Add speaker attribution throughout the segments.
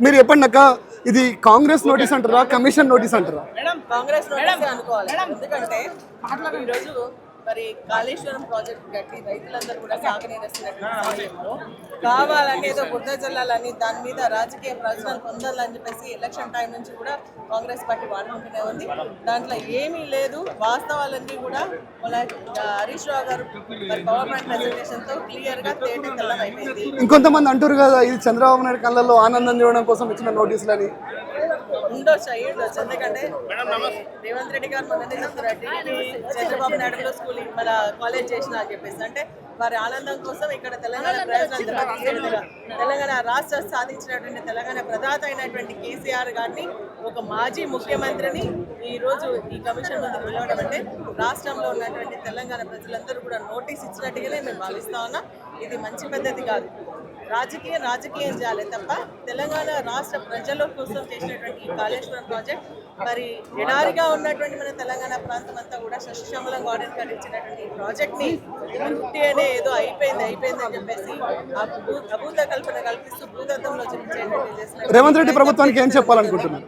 Speaker 1: మీరు చెప్పండి అక్క ఇది కాంగ్రెస్ నోటీస్ అంటారా కమిషన్ నోటీస్ అంటారా?
Speaker 2: కాంగ్రెస్ నోటీసే అనుకోవాలి. ఎందుకంటే ఈరోజు మరి కాళేశ్వరం ప్రాజెక్ట్ కట్టి రైతులందరూ కూడా సాగునీరేస్తున్నటువంటి కావాలని ఏదో బుద్ధ జల్లాలని దాని మీద రాజకీయ ప్రయోజనాలు పొందాలని చెప్పేసి ఎలక్షన్ టైం నుంచి కూడా కాంగ్రెస్ పార్టీ వాడుకుంటూనే ఉంది. దాంట్లో ఏమీ లేదు. వాస్తవాలన్నీ కూడా మన హరీష్ రావు గారు మరి పవర్ పాయింట్ ప్రెజెంటేషన్తో క్లియర్గా అయిపోయింది.
Speaker 1: ఇంకొంతమంది అంటారు కదా ఇది చంద్రబాబు నాయుడు కళ్ళల్లో ఆనందం చూడడం కోసం ఇచ్చిన నోటీసులని
Speaker 2: ఉండొచ్చు అయ్యి ఉండొచ్చు ఎందుకంటే రేవంత్ రెడ్డి గారు చెప్తున్నారు చంద్రబాబు నాయుడు స్కూల్ మన కాలేజ్ చేసిన అని చెప్పేసి అంటే వారి ఆనందం కోసం ఇక్కడ తెలంగాణ దెబ్బతీసేదిగా తెలంగాణ రాష్ట్ర సాధించినటువంటి తెలంగాణ ప్రదాత అయినటువంటి కేసీఆర్ గారిని ఒక మాజీ ముఖ్యమంత్రిని ఈ రోజు ఈ కమిషన్ ముందుకు పిలవడం అంటే రాష్ట్రంలో ఉన్నటువంటి తెలంగాణ ప్రజలందరూ కూడా నోటీస్ ఇచ్చినట్టుగానే మేము భావిస్తా ఉన్నాం. ఇది మంచి పద్ధతి కాదు. రాజకీయం రాజకీయం చేయాలి తప్ప తెలంగాణ రాష్ట్ర ప్రజల కోసం చేసినటువంటి ఈ కాళేశ్వరం ప్రాజెక్ట్ మరి ఎడారిగా ఉన్నటువంటి మన తెలంగాణ ప్రాంతం అంతా కూడా సస్యశ్యామలంగా ఆడకరించినటువంటి ఈ ప్రాజెక్ట్ని ఉట్టి అనే ఏదో అయిపోయింది అయిపోయింది అని చెప్పేసి ఆ భూ- అభూత కల్పన కల్పిస్తూ భూతత్వంలో చూపించేటువంటి చేసిన
Speaker 1: రేవంత్ రెడ్డి ప్రభుత్వానికి ఏం చెప్పాలనుకుంటున్నారు?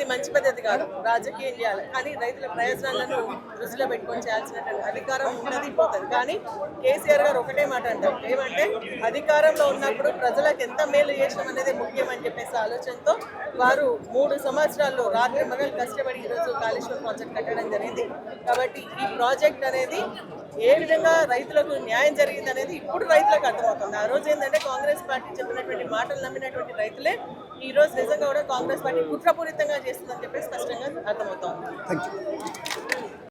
Speaker 2: ఇది మంచి పద్ధతి కాదు. రాజకీయం చేయాలి కానీ రైతుల ప్రయోజనాలను దృష్టిలో పెట్టుకొని చేయాల్సినటువంటి అధికారం ఉన్నది పోతుంది. కానీ కేసీఆర్ గారు ఒకటే మాట అంటారు. ఏమంటే అధికారంలో ఉన్నప్పుడు ప్రజలకు ఎంత మేలు చేసినాం అనేది ముఖ్యం అని చెప్పేసి ఆలోచనతో వారు మూడు సంవత్సరాల్లో రాత్రి మగలు కష్టపడి ఈరోజు కాళేశ్వరం ప్రాజెక్ట్ కట్టడం జరిగింది. కాబట్టి ఈ ప్రాజెక్ట్ అనేది ఏ విధంగా రైతులకు న్యాయం జరిగింది అనేది ఇప్పుడు రైతులకు అర్థమవుతుంది. ఆ రోజు ఏంటంటే కాంగ్రెస్ పార్టీ చెప్పినటువంటి మాటలు నమ్మినటువంటి రైతులే ఈ రోజు నిజంగా కూడా కాంగ్రెస్ పార్టీ కుట్రపూరితంగా చేస్తుందని చెప్పేసి స్పష్టంగా అర్థమవుతోంది.